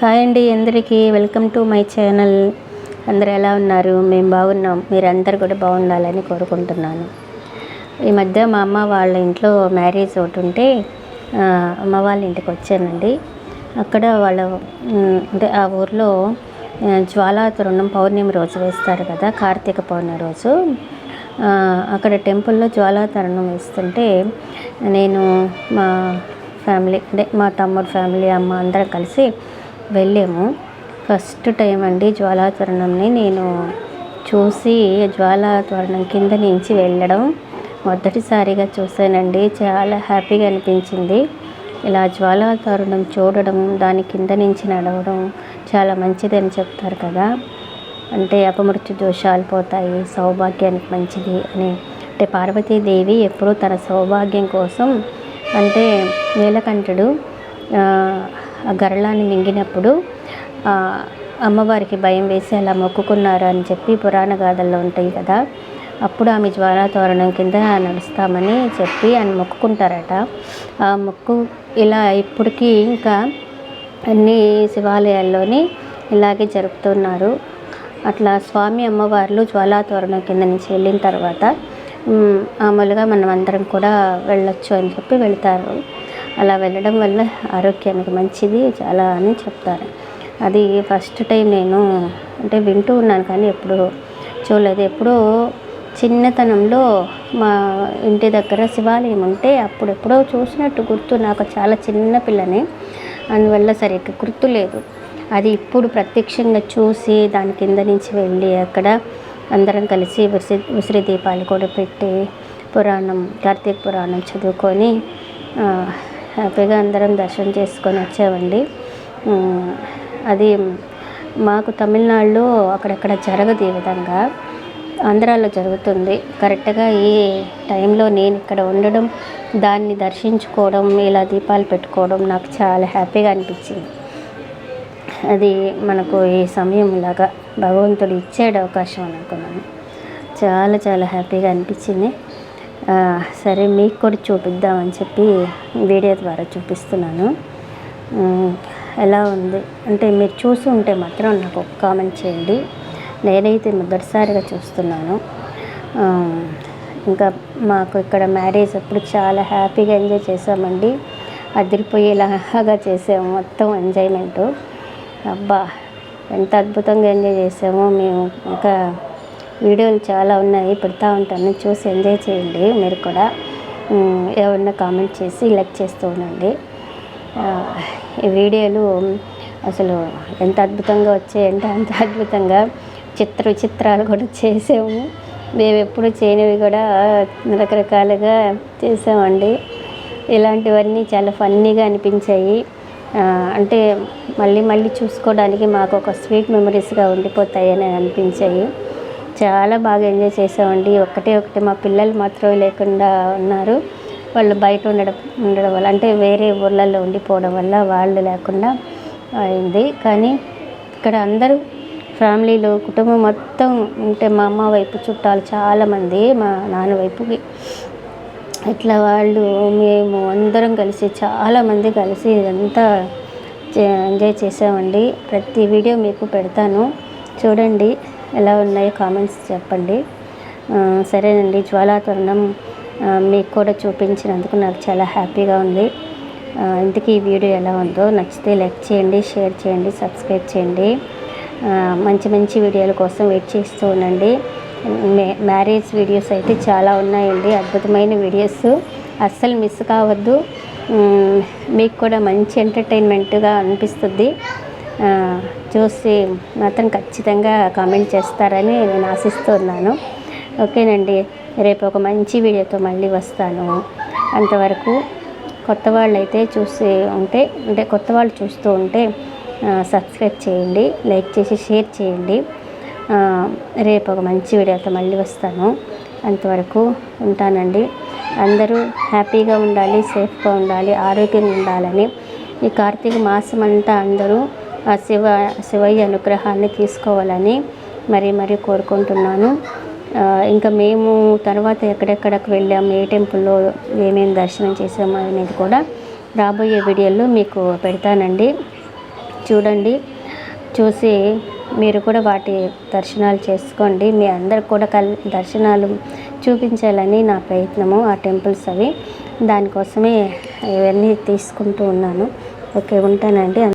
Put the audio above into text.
Hi అండి అందరికీ. Welcome to my channel అందరు ఎలా ఉన్నారు? మేము బాగున్నాం. మీరందరు కూడా బాగుండాలని కోరుకుంటున్నాను. ఈ మధ్య మా అమ్మ వాళ్ళ ఇంట్లో మ్యారేజ్ ఒకటి ఉంటే అమ్మ వాళ్ళ ఇంటికి వచ్చానండి. అక్కడ వాళ్ళ అంటే ఆ ఊర్లో ఆ, జ్వాలా తరుణం పౌర్ణమి రోజు వేస్తారు కదా కార్తీక పౌర్ణమి రోజు. అక్కడ టెంపుల్లో జ్వాలా తరుణం వేస్తుంటే నేను మా ఫ్యామిలీ అంటే మా తమ్ముడు ఫ్యామిలీ అమ్మ అందరం కలిసి వెళ్ళాము. ఫస్ట్ టైం అండి జ్వాలాతరణంని. నేను చూసి జ్వాలాతరణం కింద నుంచి వెళ్ళడం మొదటిసారిగా చూశానండి. చాలా హ్యాపీగా అనిపించింది. ఇలా జ్వాలాతరుణం చూడడం దాని కింద నుంచి నడవడం చాలా మంచిదని చెప్తారు కదా. అంటే అపమృత్యు దోషాలు పోతాయి సౌభాగ్యానికి మంచిది అని. అంటే పార్వతీదేవి ఎప్పుడూ తన సౌభాగ్యం కోసం అంటే నీలకంఠుడు గరళాన్ని మింగినప్పుడు అమ్మవారికి భయం వేసి అలా మొక్కుకున్నారు అని చెప్పి పురాణ గాథల్లో ఉంటాయి కదా అప్పుడు ఆమె జ్వాలా తోరణం కింద నడుస్తామని చెప్పి ఆయన మొక్కుకుంటారట. ఆ మొక్కు ఇలా ఇప్పటికీ ఇంకా అన్ని శివాలయాల్లోని ఇలాగే జరుపుతున్నారు. అట్లా స్వామి అమ్మవార్లు జ్వాలా తోరణం కింద నుంచి వెళ్ళిన తర్వాత మామూలుగా మనం అందరం కూడా వెళ్ళొచ్చు అని చెప్పి వెళ్తారు. అలా వెళ్ళడం వల్ల ఆరోగ్యానికి మంచిది చాలా అని చెప్తారు. అది ఫస్ట్ టైం నేను అంటే వింటూ ఉన్నాను కానీ ఎప్పుడు చూడలేదు. ఎప్పుడో చిన్నతనంలో మా ఇంటి దగ్గర శివాలయం ఉంటే అప్పుడు ఎప్పుడో చూసినట్టు గుర్తు. నాకు చాలా చిన్న పిల్లని. అందువల్ల సరిగ్గా గుర్తు లేదు. అది ఇప్పుడు ప్రత్యక్షంగా చూసి దాని కింద నుంచి వెళ్ళి అక్కడ అందరం కలిసి విసిరి విసిరి దీపాలు కూడా పెట్టి పురాణం కార్తీక పురాణం చదువుకొని హ్యాపీగా అందరం దర్శనం చేసుకొని వచ్చామండి. అది మాకు తమిళనాడులో అక్కడక్కడ జరగదు ఈ విధంగా. ఆంధ్రాలో జరుగుతుంది. కరెక్ట్గా ఈ టైంలో నేను ఇక్కడ ఉండడం దాన్ని దర్శించుకోవడం ఇలా దీపాలు పెట్టుకోవడం నాకు చాలా హ్యాపీగా అనిపించింది. అది మనకు ఈ సమయం లాగా భగవంతుడు ఇచ్చాడు అవకాశం అనుకున్నాను. చాలా చాలా హ్యాపీగా అనిపించింది. సరే మీకు కూడా చూపిద్దామని చెప్పి వీడియో ద్వారా చూపిస్తున్నాను. ఎలా ఉంది? అంటే మీరు చూసి ఉంటే మాత్రం నాకు ఒక కామెంట్ చేయండి. నేనైతే మొదటిసారిగా చూస్తున్నాను. ఇంకా మాకు ఇక్కడ మ్యారేజ్ అప్పుడు చాలా హ్యాపీగా ఎంజాయ్ చేసామండి అదిరిపోయేలాగా చేసాము మొత్తం ఎంజాయ్మెంటు. అబ్బా ఎంత అద్భుతంగా ఎంజాయ్ చేసామో. మేము ఇంకా వీడియోలు చాలా ఉన్నాయి పెడతా ఉంటాను. చూసి ఎంజాయ్ చేయండి. మీరు కూడా ఏమన్నా కామెంట్ చేసి లైక్ చేస్తూ ఉండండి. ఈ వీడియోలు అసలు ఎంత అద్భుతంగా వచ్చాయంటే అంత అద్భుతంగా చిత్ర విచిత్రాలు కూడా చేసాము. మేము ఎప్పుడు చేయనివి కూడా రకరకాలుగా చేసామండి. ఇలాంటివన్నీ చాలా ఫన్నీగా అనిపించాయి. అంటే మళ్ళీ మళ్ళీ చూసుకోవడానికి మాకు ఒక స్వీట్ మెమరీస్గా ఉండిపోతాయని అనిపించాయి. చాలా బాగా ఎంజాయ్ చేసామండి. ఒకటే ఒకటి మా పిల్లలు మాత్రం లేకుండా ఉన్నారు. వాళ్ళు బయట ఉండడం ఉండడం వల్ల అంటే వేరే ఊర్లలో ఉండిపోవడం వల్ల వాళ్ళు లేకుండా అయింది. కానీ ఇక్కడ అందరూ ఫ్యామిలీలో కుటుంబం మొత్తం ఉంటే మా అమ్మ వైపు చుట్టాలు చాలామంది మా నాన్న వైపుకి. ఇట్లా వాళ్ళు మేము అందరం కలిసి చాలామంది కలిసి ఇదంతా ఎంజాయ్ చేసామండి. ప్రతి వీడియో మీకు పెడతాను. చూడండి. ఎలా ఉన్నాయో కామెంట్స్ చెప్పండి. సరేనండి జ్వాలాతరుణం మీకు కూడా చూపించినందుకు నాకు చాలా హ్యాపీగా ఉంది. ఇంతకీ ఈ వీడియో ఎలా ఉందో నచ్చితే లైక్ చేయండి షేర్ చేయండి సబ్స్క్రైబ్ చేయండి. మంచి మంచి వీడియోల కోసం వెయిట్ చేస్తూ ఉండండి. మే- మ్యారేజ్ వీడియోస్ అయితే చాలా ఉన్నాయండి అద్భుతమైన వీడియోస్. అస్సలు మిస్ కావద్దు. మీకు కూడా మంచి ఎంటర్టైన్మెంట్గా అనిపిస్తుంది. చూసి మాత్రం ఖచ్చితంగా కామెంట్ చేస్తారని నేను ఆశిస్తున్నాను. ఓకేనండి రేపు ఒక మంచి వీడియోతో మళ్ళీ వస్తాను. అంతవరకు కొత్త వాళ్ళు అయితే చూసి ఉంటే అంటే కొత్త వాళ్ళు చూస్తూ ఉంటే సబ్స్క్రైబ్ చేయండి లైక్ చేసి షేర్ చేయండి. రేపు ఒక మంచి వీడియోతో మళ్ళీ వస్తాను. అంతవరకు ఉంటానండి. అందరూ హ్యాపీగా ఉండాలి సేఫ్గా ఉండాలి ఆరోగ్యంగా ఉండాలని ఈ కార్తీక మాసం అంతా అందరూ ఆ శివ శివయ్య అనుగ్రహాన్ని తీసుకోవాలని మరీ మరీ కోరుకుంటున్నాను. ఇంకా మేము తర్వాత ఎక్కడెక్కడికి వెళ్ళాము ఏ టెంపుల్లో ఏమేమి దర్శనం చేసాము అనేది కూడా రాబోయే వీడియోలో మీకు పెడతానండి. చూడండి చూసి మీరు కూడా వాటి దర్శనాలు చేసుకోండి. మీ అందరికి కూడా కల్ దర్శనాలు చూపించాలని నా ప్రయత్నము ఆ టెంపుల్స్ అవి. దానికోసమే ఇవన్నీ తీసుకుంటూ ఉన్నాను. ఓకే ఉంటానండి.